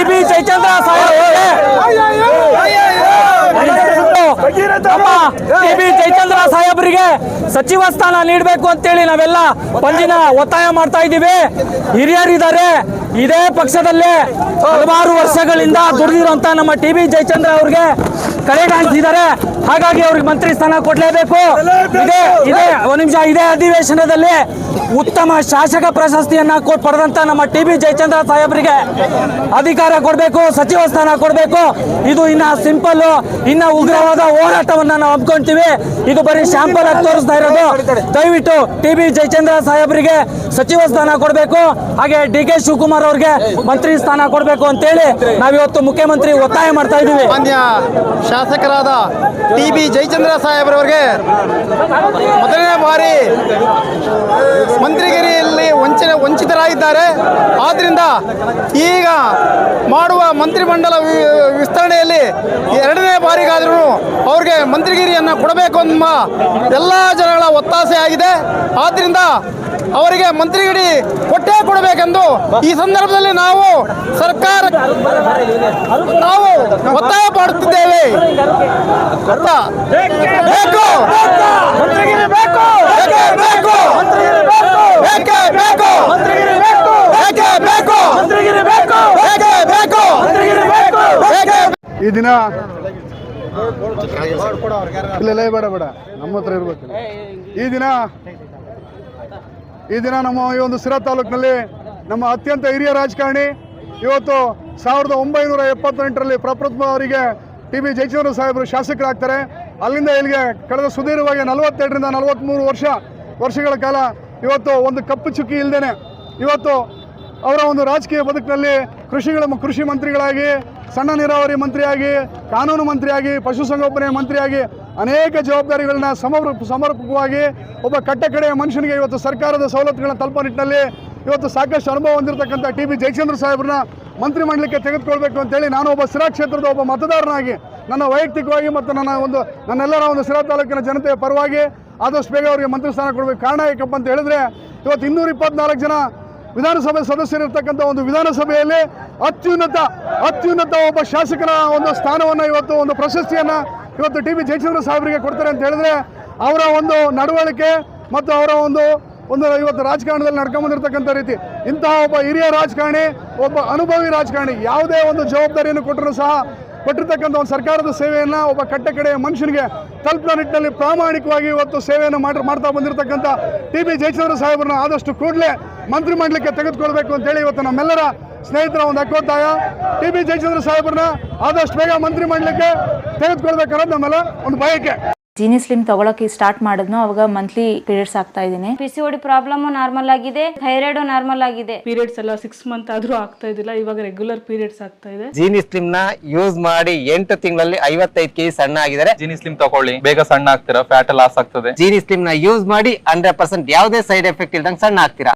T B Jayachandra T B Jayachandra ಸಾಹೇಬರಿಗೆ ಸಚಿವ ಸ್ಥಾನ ನೀಡಬೇಕು ಅಂತೇಳಿ ನಾವೆಲ್ಲ ಪಂಜಿನ ಒತ್ತಾಯ ಮಾಡ್ತಾ ಇದ್ದೀವಿ. ಹಿರಿಯರಿದ್ದಾರೆ. ಇದೇ ಪಕ್ಷದಲ್ಲೇ ಹಲವಾರು ವರ್ಷಗಳಿಂದ ದುಡಿದಿರುವಂತ ನಮ್ಮ ಟಿ ಬಿ ಜಯಚಂದ್ರ ಅವ್ರಿಗೆ ಕಡೆಗಾಣಿಸಿದ್ದಾರೆ ಹಾಗಾಗಿ ಅವ್ರಿಗೆ ಮಂತ್ರಿ ಸ್ಥಾನ ಕೊಡಲೇಬೇಕು. ಇದೇ ಇದೇ, ಒಂದು ನಿಮಿಷ, ಇದೇ ಅಧಿವೇಶನದಲ್ಲಿ ಉತ್ತಮ ಶಾಸಕ ಪ್ರಶಸ್ತಿಯನ್ನ ಪಡೆದಂತ ನಮ್ಮ ಟಿ ಬಿ ಜಯಚಂದ್ರ ಸಾಹೇಬರಿಗೆ ಅಧಿಕಾರ ಕೊಡಬೇಕು, ಸಚಿವ ಸ್ಥಾನ ಕೊಡಬೇಕು. ಇದು ಇನ್ನ ಸಿಂಪಲ್ ಇನ್ನ ಉಗ್ರವಾದ ಹೋರಾಟವನ್ನ ನಾವು ಹಮ್ಮಿಕೊಂತೀವಿ. ಇದು ಬರೀ ಶಾಂಪಲ್ ಆಗಿ ತೋರಿಸ್ತಾ ಇರೋದು. ದಯವಿಟ್ಟು ಟಿ ಬಿ ಜಯಚಂದ್ರ ಸಾಹೇಬರಿಗೆ ಸಚಿವ ಸ್ಥಾನ ಕೊಡಬೇಕು. ಹಾಗೆ ಡಿ ಕೆ ಶಿವಕುಮಾರ್ ಅವ್ರಿಗೆ ಮಂತ್ರಿ ಸ್ಥಾನ ಕೊಡಬೇಕು ಅಂತೇಳಿ ನಾವಿವತ್ತು ಮುಖ್ಯಮಂತ್ರಿ ಒತ್ತಾಯ ಮಾಡ್ತಾ ಇದ್ದೀವಿ. ಮಾನ್ಯ ಶಾಸಕರಾದ ಟಿ ಬಿ ಜಯಚಂದ್ರ ಸಾಹೇಬ್ರವರಿಗೆ ಮೊದಲನೇ ಬಾರಿ ಮಂತ್ರಿಗಿರಿಯಲ್ಲಿ ವಂಚನೆ ವಂಚಿತರಾಗಿದ್ದಾರೆ. ಆದ್ದರಿಂದ ಈಗ ಮಾಡುವ ಮಂತ್ರಿಮಂಡಲ ವಿಸ್ತರಣೆಯಲ್ಲಿ ಎರಡನೇ ಬಾರಿಗಾದರೂ ಅವ್ರಿಗೆ ಮಂತ್ರಿಗಿರಿಯನ್ನು ಕೊಡಬೇಕು ಅನ್ನುವ ಎಲ್ಲ ಜನಗಳ ಒತ್ತಾಸೆ ಆಗಿದೆ. ಆದ್ದರಿಂದ ಅವರಿಗೆ ಮಂತ್ರಿಗಿರಿ ಕೊಟ್ಟೇ ಕೊಡಬೇಕೆಂದು ಈ ಸಂದರ್ಭದಲ್ಲಿ ನಾವು ಸರ್ಕಾರ ನಾವು ಒತ್ತಾಯ ಮಾಡುತ್ತಿದ್ದೇವೆ. ಈ ದಿನ ಇಲ್ಲ ಬೇಡ ಬೇಡ. ನಮ್ಮ ಹತ್ರ ಇರ್ಬೇಕು. ಈ ದಿನ ಈ ದಿನ ನಮ್ಮ ಈ ಒಂದು ಸಿರಾ ತಾಲೂಕಿನಲ್ಲಿ ನಮ್ಮ ಅತ್ಯಂತ ಹಿರಿಯ ರಾಜಕಾರಣಿ ಇವತ್ತು ಸಾವಿರದ ಒಂಬೈನೂರ ಎಪ್ಪತ್ತೆಂಟರಲ್ಲಿ ಪ್ರಪ್ರಥಮ ಅವರಿಗೆ ಟಿ ಬಿ ಜಯಚಂದ್ರ ಸಾಹೇಬರು ಶಾಸಕರಾಗ್ತಾರೆ. ಅಲ್ಲಿಂದ ಇಲ್ಲಿಗೆ ಕಳೆದ ಸುದೀರ್ಘವಾಗಿ ನಲವತ್ತೆರಡರಿಂದ ನಲವತ್ತ್ಮೂರು ವರ್ಷ, ವರ್ಷಗಳ ಕಾಲ ಇವತ್ತು ಒಂದು ಕಪ್ಪು ಚುಕ್ಕಿ ಇಲ್ಲದೇನೆ ಇವತ್ತು ಅವರ ಒಂದು ರಾಜಕೀಯ ಬದುಕಿನಲ್ಲಿ ಕೃಷಿಗಳ ಕೃಷಿ ಮಂತ್ರಿಗಳಾಗಿ, ಸಣ್ಣ ನೀರಾವರಿ ಮಂತ್ರಿಯಾಗಿ, ಕಾನೂನು ಮಂತ್ರಿಯಾಗಿ ಪಶುಸಂಗೋಪನೆ ಮಂತ್ರಿಯಾಗಿ ಅನೇಕ ಜವಾಬ್ದಾರಿಗಳನ್ನ ಸಮರ್ಪ ಸಮರ್ಪಕವಾಗಿ ಒಬ್ಬ ಕಟ್ಟಕಡೆಯ ಮನುಷ್ಯನಿಗೆ ಇವತ್ತು ಸರ್ಕಾರದ ಸವಲತ್ತುಗಳನ್ನ ತಲುಪೋ ನಿಟ್ಟಿನಲ್ಲಿ ಇವತ್ತು ಸಾಕಷ್ಟು ಅನುಭವ ಹೊಂದಿರತಕ್ಕಂಥ ಟಿ ಬಿ ಜಯಚಂದ್ರ ಸಾಹೇಬ್ರನ್ನ ಮಂತ್ರಿ ಮಾಡಲಿಕ್ಕೆ ತೆಗೆದುಕೊಳ್ಬೇಕು ಅಂತೇಳಿ ನಾನು ಒಬ್ಬ ಸಿರಾ ಕ್ಷೇತ್ರದ ಒಬ್ಬ ಮತದಾರನಾಗಿ, ನನ್ನ ವೈಯಕ್ತಿಕವಾಗಿ ಮತ್ತು ನನ್ನ ಒಂದು, ನನ್ನೆಲ್ಲರ ಒಂದು ಸಿರಾ ತಾಲೂಕಿನ ಜನತೆಯ ಪರವಾಗಿ ಆದಷ್ಟು ಬೇಗ ಅವರಿಗೆ ಮಂತ್ರಿ ಸ್ಥಾನ ಕೊಡಬೇಕು. ಕಾರಣ ಯಾಕಪ್ಪ ಅಂತ ಹೇಳಿದ್ರೆ, ಇವತ್ತು ಇನ್ನೂರ ಇಪ್ಪತ್ನಾಲ್ಕು ಜನ ವಿಧಾನಸಭೆ ಸದಸ್ಯರಿರ್ತಕ್ಕಂಥ ಒಂದು ವಿಧಾನಸಭೆಯಲ್ಲಿ ಅತ್ಯುನ್ನತ ಅತ್ಯುನ್ನತ ಒಬ್ಬ ಶಾಸಕನ ಒಂದು ಸ್ಥಾನವನ್ನು ಇವತ್ತು ಒಂದು ಪ್ರಶಸ್ತಿಯನ್ನು ಇವತ್ತು ಟಿ ವಿ ಜಯಚಂದ್ರ ಸಾಹೇಬರಿಗೆ ಕೊಡ್ತಾರೆ ಅಂತ ಹೇಳಿದ್ರೆ ಅವರ ಒಂದು ನಡವಳಿಕೆ ಮತ್ತು ಅವರ ಒಂದು ಒಂದು ಇವತ್ತು ರಾಜಕಾರಣದಲ್ಲಿ ನಡ್ಕೊಂಬಂದಿರ್ತಕ್ಕಂಥ ರೀತಿ. ಇಂತಹ ಒಬ್ಬ ಹಿರಿಯ ರಾಜಕಾರಣಿ, ಒಬ್ಬ ಅನುಭವಿ ರಾಜಕಾರಣಿ, ಯಾವುದೇ ಒಂದು ಜವಾಬ್ದಾರಿಯನ್ನು ಕೊಟ್ಟರೂ ಸಹ ಕೊಟ್ಟಿರ್ತಕ್ಕಂಥ ಒಂದು ಸರ್ಕಾರದ ಸೇವೆಯನ್ನು ಒಬ್ಬ ಕಟ್ಟ ಕಡೆಯ ಮನುಷ್ಯನಿಗೆ ತಲುಪಿನ ನಿಟ್ಟಿನಲ್ಲಿ ಪ್ರಾಮಾಣಿಕವಾಗಿ ಇವತ್ತು ಸೇವೆಯನ್ನು ಮಾಡಿ, ಮಾಡ್ತಾ ಬಂದಿರತಕ್ಕಂಥ ಟಿ ಬಿ ಜಯಚಂದ್ರ ಸಾಹೇಬ್ರನ್ನ ಆದಷ್ಟು ಕೂಡಲೇ ಮಂತ್ರಿಮಂಡಲಕ್ಕೆ ತೆಗೆದುಕೊಳ್ಬೇಕು ಅಂತೇಳಿ ಇವತ್ತು ನಮ್ಮೆಲ್ಲರ ಸ್ನೇಹಿತರ ಒಂದು ಅಕ್ಕೊತ್ತಾಯ. ಟಿ ಬಿ ಜಯಚಂದ್ರ ಸಾಹೇಬ್ರನ್ನ ಆದಷ್ಟು ಬೇಗ ಮಂತ್ರಿಮಂಡಲಕ್ಕೆ ತೆಗೆದುಕೊಳ್ಬೇಕನ್ನೋದು ನಮ್ಮೆಲ್ಲ ಒಂದು ಬಯಕೆ. ಜೀನಿ ಸ್ಲಿಮ್ ತಗೊಳಕ್ಕೆ ಸ್ಟಾರ್ಟ್ ಮಾಡಿದ್ನೋ ಅವಾಗ ಮಂತ್ಲಿ ಪೀರಿಯಡ್ಸ್ ಆಗ್ತಾ ಇದ್ದೀನಿ. P C OD problem normal ಆಗಿದೆ ಥೈರಾಯ್ಡ್ ನಾರ್ಮಲ್ ಆಗಿದೆ. ಪೀರಿಯಡ್ಸ್ ಎಲ್ಲ ಸಿಕ್ಸ್ ಮಂತ್ ಆದ್ರೂ ಆಗ್ತಾ ಇದಿಲ್ಲ ಇವಾಗ ರೆಗ್ಯುಲರ್ ಪೀರಿಯಡ್ಸ್ ಆಗ್ತಾ ಇದೆ. ಜೀನಿ ಸ್ಲಿಮ್ನ ಯೂಸ್ ಮಾಡಿ ಎಂಟು ತಿಂಗಳಲ್ಲಿ ಐವತ್ತೈದು ಕೆಜಿ ಸಣ್ಣ ಆಗಿದ್ದಾರೆ. ಜೀನಿ ಸ್ಲಿಮ್ ತಗೊಳ್ಳಿ ಬೇಗ ಸಣ್ಣ ಆಗ್ತೀರಾ ಫ್ಯಾಟ್ ಲಾಸ್ ಆಗ್ತದೆ. ಜೀನಿ ಸ್ಲಿಮ್ನ ಯೂಸ್ ಮಾಡಿ ಹಂಡ್ರೆಡ್ ಪರ್ಸೆಂಟ್ ಯಾವುದೇ ಸೈಡ್ ಎಫೆಕ್ಟ್ ಇಲ್ದಂಗೆ ಸಣ್ಣ ಆಗ್ತೀರಾ.